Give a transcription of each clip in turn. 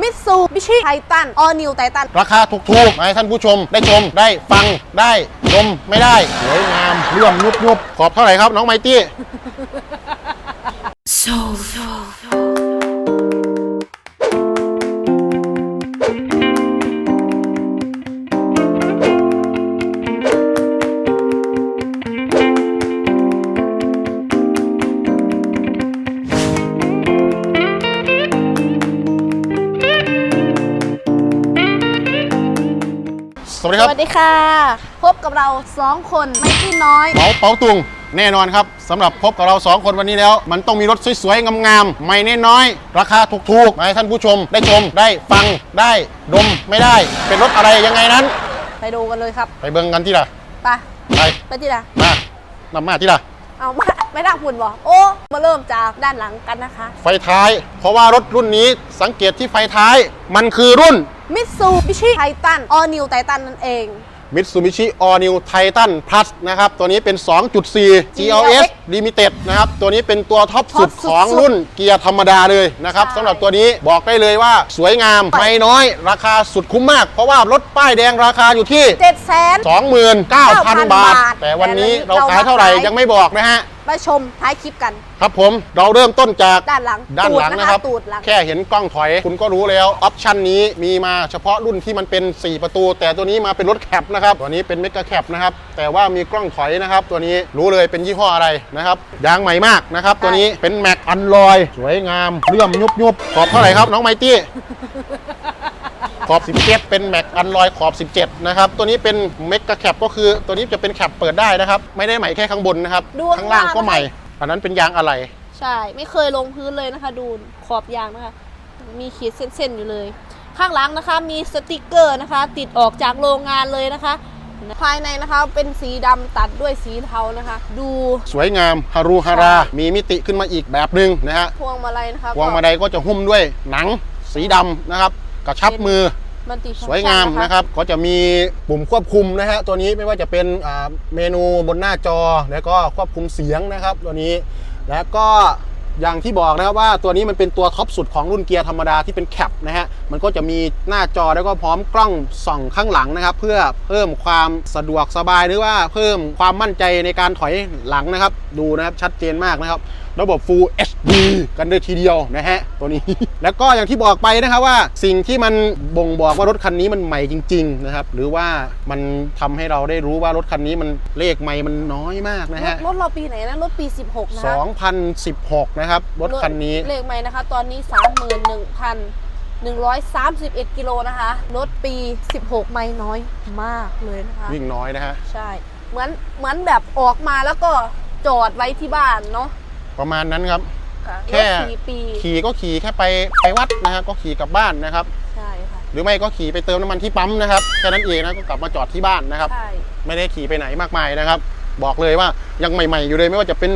มิตซูบิชิไททันออนิวไททันราคาถูกๆมาให้ท่านผู้ชมได้ชมได้ฟังได้ชมไม่ได้สวยงามเลื่อมยุบยุบขอบเท่าไหร่ครับน้องไมตี้ สวัสดีสครับวัสดีค่ะ พบกับเรา 2 คนไม่ที่น้อยเป๋าเป๋าตุง แน่นอนครับสำหรับพบกับเราสองคนวันนี้แล้ว มันต้องมีรถสวยๆ งามๆ ไม่น้อยๆราคาถูกๆมาให้ท่านผู้ชมได้ชมได้ฟังได้ดมไม่ได้ เป็นรถอะไรยังไงนั้น ไปดูกันเลยครับ ไปเบิ่งกันที่ละไปไปไปที่ละมานำมาที่ละเอามาไม่ดักฝุ่นบ่โอ้ มาเริ่มจากด้านหลังกันนะคะ ไฟท้าย เพราะว่ารถรุ่นนี้สังเกตที่ไฟท้าย มันคือรุ่น มิตซูบิชิไททันออนิวไททันนั่นเอง Mitsubishi All New Titan Plus นะครับ ตัวนี้เป็น 2.4 GLS Limited นะครับ ตัวนี้เป็นตัวท็อปสุดท็อปสุดของรุ่นเกียร์ธรรมดาเลยนะครับใช่สำหรับตัวนี้บอกได้เลยว่าสวยงามไม่น้อย ราคาสุดคุ้มมาก เพราะว่ารถป้ายแดงราคาอยู่ที่เจ็ดแสน29,000บาทบาท แต่วันนี้แต่เราวันนี้ขายเท่าไหร่เรามาขายยังไม่บอกนะฮะ ไปชมท้ายคลิปกัน ครับผมเราเริ่มต้นจากด้านหลังด้านหลังตูดนะครับตูดหลัง แค่เห็นกล้องถอย คุณก็รู้แล้วออปชันนี้มีมาเฉพาะรุ่นที่มันเป็น 4 ประตู แต่ตัวนี้มาเป็นรถแคปนะครับตัวนี้เป็นเมกะแคปนะครับแต่ว่ามีกล้องถอยนะครับ ตัวนี้รู้เลยเป็นยี่ห้ออะไรนะครับยางใหม่มากนะครับตัวนี้เป็นแม็กอันลอยสวยงามเลื่อมยุบยุบขอบเท่าไหร่ครับน้องไมตี้ ขอบ 17 เป็นแม็กอันลอยขอบ 17 นะครับ ตัวนี้เป็นเมกะแคปก็คือตัวนี้จะเป็นแคปเปิดได้นะครับ ไม่ได้ใหม่แค่ข้างบนนะครับ ดูข้างล่างก็ข้างล่างใหม่ อันนั้นเป็นยางอะไร ใช่ ไม่เคยลงพื้นเลยนะคะ ดูขอบยางนะคะ มีขีดเส้นๆอยู่เลย ข้างหลังนะคะมีสติกเกอร์นะคะ ติดออกจากโรงงานเลยนะคะ ภายในนะคะเป็นสีดำตัดด้วยสีเทานะคะ ดูสวยงามฮารุฮารา มีมิติขึ้นมาอีกแบบหนึ่งนะฮะพวงมาลัยนะคะพวงมาลัยก็จะหุ้มด้วยหนังสีดำนะครับ กระชับมือ มันติสวยงามนะครับ ก็จะมีปุ่มควบคุมนะฮะตัวนี้ไม่ว่าจะเป็นอ่าเมนูบนหน้าจอแล้วก็ควบคุมเสียงนะครับ ตัวนี้แล้วก็ อย่างที่บอกนะครับว่าตัวนี้มันเป็นตัวท็อปสุดของรุ่นเกียร์ธรรมดาที่เป็นแคปนะฮะ มันก็จะมีหน้าจอแล้วก็พร้อมกล้องส่องข้างหลังนะครับ เพื่อเพิ่มความสะดวกสบายหรือว่าเพิ่มความมั่นใจในการถอยหลังนะครับ ดูนะครับชัดเจนมากนะครับ ระบบ Full HD กันเลยทีเดียวนะฮะตัวนี้ แล้วก็อย่างที่บอกไปนะครับว่าสิ่งที่มันบ่งบอกว่ารถคันนี้มันใหม่จริง ๆ นะครับ หรือว่ามันทำให้เราได้รู้ว่ารถคันนี้มันเลขใหม่มันน้อยมากนะรถฮะรถเราปีไหนนะรถปี 16นะคะ2016นะครับ รถคันนี้ เลขใหม่นะคะ ตอนนี้ 31,131 กิโลนะคะ รถปี 16 ไม่น้อยมากเลยนะคะ วิ่งน้อยนะฮะ ใช่ เหมือนเหมือนแบบออกมาแล้วก็จอดไว้ที่บ้านเนาะ ประมาณนั้นครับ ค่ะแค่ รถสี่ปี ขี่ก็ขี่แค่ไปไปวัดนะฮะ ก็ขี่กลับบ้านนะครับ ใช่ค่ะ หรือไม่ก็ขี่ไปเติมน้ำมันที่ปั๊มนะครับ แค่นั้นเองนะ ก็กลับมาจอดที่บ้านนะครับ ใช่ ไม่ได้ขี่ไปไหนมากมายนะครับ บอกเลยว่ายังใหม่ ๆ อยู่เลยไม่ว่าจะเป็น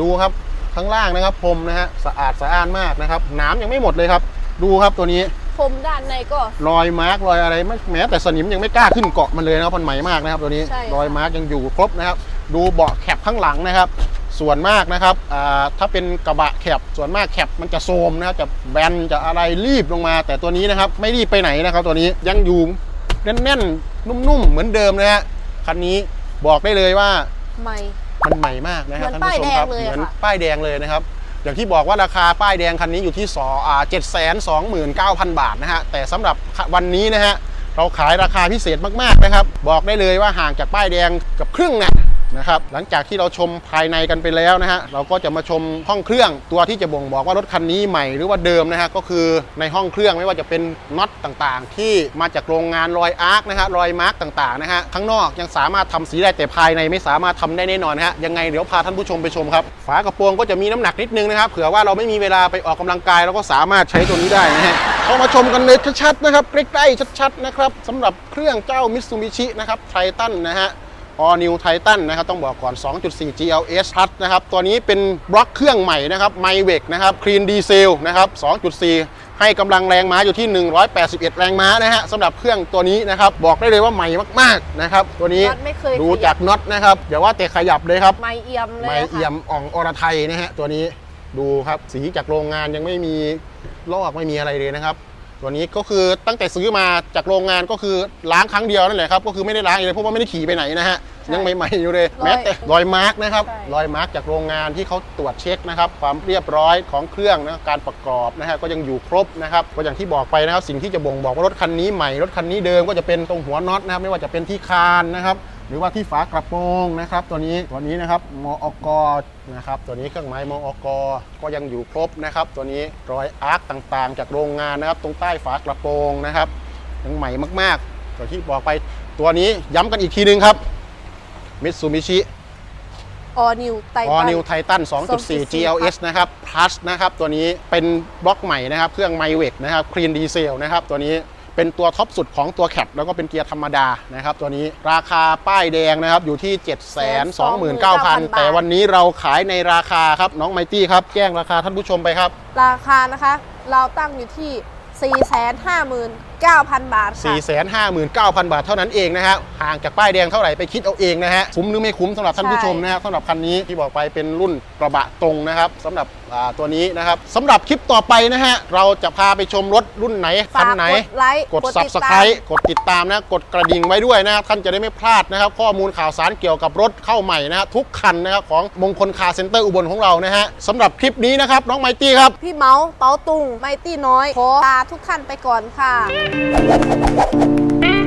ดูครับ ข้างล่างนะครับพรมนะฮะสะอาดสะอ้านมากนะครับน้ำยังไม่หมดเลยครับ ดูครับตัวนี้พรมด้านในก็ รอยมาร์กรอยอะไรไม่แม้แต่สนิมยังไม่กล้าขึ้นเกาะมันเลยนะครับมันใหม่มากนะครับตัวนี้ ใช่ค่ะ รอยมาร์กยังอยู่ครบนะครับ ดูเบาะแคปข้างหลังนะครับ ส่วนมากนะครับอ่าถ้าเป็นกระบะแคปส่วนมากแคปมันจะโทรมนะครับจะแบนจะอะไรรีบลงมา แต่ตัวนี้นะครับไม่รีบไปไหนนะครับ ตัวนี้ยังอยู่แน่นๆนุ่มๆเหมือนเดิมนะฮะคันนี้บอกได้เลยว่าใหม่ มันใหม่มากนะฮะเหมืท่าอนนผู้ชมครับป้ายแดงเลยเหอะมือนค่ะป้ายแดงเลยนะครับอย่างที่บอกว่าราคาป้ายแดงคันนี้อยู่ที่สออ่าเจ็ดแสนสองหมื่นเก้าพันบาทนะฮะแต่สำหรับวันนี้นะฮะเราขายราคาพิเศษมากๆนะครับ บอกได้เลยว่าห่างจากป้ายแดงเกับครึ่งนะ นะครับ หลังจากที่เราชมภายในกันไปแล้วนะฮะ เราก็จะมาชมห้องเครื่องตัวที่จะบ่งบอกว่ารถคันนี้ใหม่หรือว่าเดิมนะฮะ ก็คือในห้องเครื่องไม่ว่าจะเป็นน็อตต่างๆ ที่มาจากโรงงานรอยอาร์คนะฮะ รอยมาร์กต่างๆนะฮะ ข้างนอกยังสามารถทำสีได้แต่ภายในไม่สามารถทำได้แน่นอนนะฮะ ยังไงเดี๋ยวพาท่านผู้ชมไปชมครับ ฝากระโปรงก็จะมีน้ำหนักนิดนึงนะครับ เผื่อว่าเราไม่มีเวลาไปออกกำลังกายเราก็สามารถใช้ตัวนี้ได้นะฮะเข้ามาชมกันเลยชัดๆนะครับใกล้ๆชัดๆนะครับสำหรับเครื่องเจ้ามิตซูบิชินะครับไททันนะฮะ All New Titan นะครับต้องบอกก่อน 2.4 GLS Plus นะครับตัวนี้เป็นบล็อกเครื่องใหม่นะครับไมเวกนะครับคลีนดีเซลนะครับ 2.4 ให้กำลังแรงม้าอยู่ที่ 181 แรงม้านะฮะสำหรับเครื่องตัวนี้นะครับบอกได้เลยว่าใหม่มากๆนะครับตัวนี้น็อตไม่เคยดูขยับ จากน็อตนะครับอย่าว่าแต่ขยับเลยครับ ไม่เอี่ยมเลยไม่ค่ะเอี่ยมอ่องอรไทยนะฮะตัวนี้ดูครับสีจากโรงงานยังไม่มีลอกไม่มีอะไรเลยนะครับ ตัวนี้ก็คือตั้งแต่ซื้อมาจากโรงงานก็คือล้างครั้งเดียวนั่นแหละครับก็คือไม่ได้ล้างอีกเลยเพราะว่าไม่ได้ขี่ไปไหนนะฮะ ยังใหม่ๆอยู่เลยรอยแม้แต่รอยมาร์กนะครับใช่ รอยมาร์กจากโรงงานที่เขาตรวจเช็คนะครับความเรียบร้อยของเครื่องนะการประกอบนะฮะก็ยังอยู่ครบนะครับก็อย่างที่บอกไปนะครับสิ่งที่จะบ่งบอกว่ารถคันนี้ใหม่รถคันนี้เดิมก็จะเป็นตรงหัวน็อตนะครับไม่ว่าจะเป็นที่คานนะครับหรือว่าที่ฝากระโปรงนะครับตัวนี้ตัวนี้นะครับมอกนะครับตัวนี้เครื่องหมายมอกก็ยังอยู่ครบนะครับตัวนี้รอยอาร์คต่างๆ จากโรงงานนะครับตรงใต้ฝากระโปรงนะครับยังใหม่มากๆตัวที่บอกไปตัวนี้ย้ำกันอีกทีนึงครับ มิตซูบิชิออนิวไตออตันนิวไททัน2.4 2.4 GLS นะครับ plus นะครับตัวนี้เป็นบล็อกใหม่นะครับ เครื่องไมเวกนะครับคลีนดีเซลนะครับตัวนี้เป็นตัวท็อปสุดของตัวแคปแล้วก็เป็นเกียร์ธรรมดานะครับ ตัวนี้ราคาป้ายแดงนะครับอยู่ที่ 729,000 แต่วันนี้เราขายในราคาครับน้องไมตี้ครับ แจ้งราคาท่านผู้ชมไปครับ ราคานะคะ เราตั้งอยู่ที่ 459,000 บาทค่ะ 459,000 บาทเท่านั้นเองนะฮะห่างจากป้ายแดงเท่าไหร่ไปคิดเอาเองนะฮะคุ้มหรือไม่คุ้มสำหรับท่านผู้ชมนะฮะสำหรับคันนี้ที่บอกไปเป็นรุ่นกระบะตรงนะครับสำหรับอ่าตัวนี้นะครับสำหรับคลิปต่อไปนะฮะเราจะพาไปชมรถรุ่นไหนคัฝานกไหนกดไลค์กดติตาม subscribe กดติดตามนะกดกระดิ่งไว้ด้วยนะท่านจะได้ไม่พลาดนะครับ ข้อมูลข่าวสารเกี่ยวกับรถเข้าใหม่นะฮะทุกคันนะครับของมงคลคาร์เซ็นเตอร์อุบลของเรานะฮะสำหรับคลิปนี้นะครับน้องไมตี้ครับ พี่เมาส์เปาตุงไมตี้น้อย ขอลาทุกท่านไปก่อนค่ะ Thank you.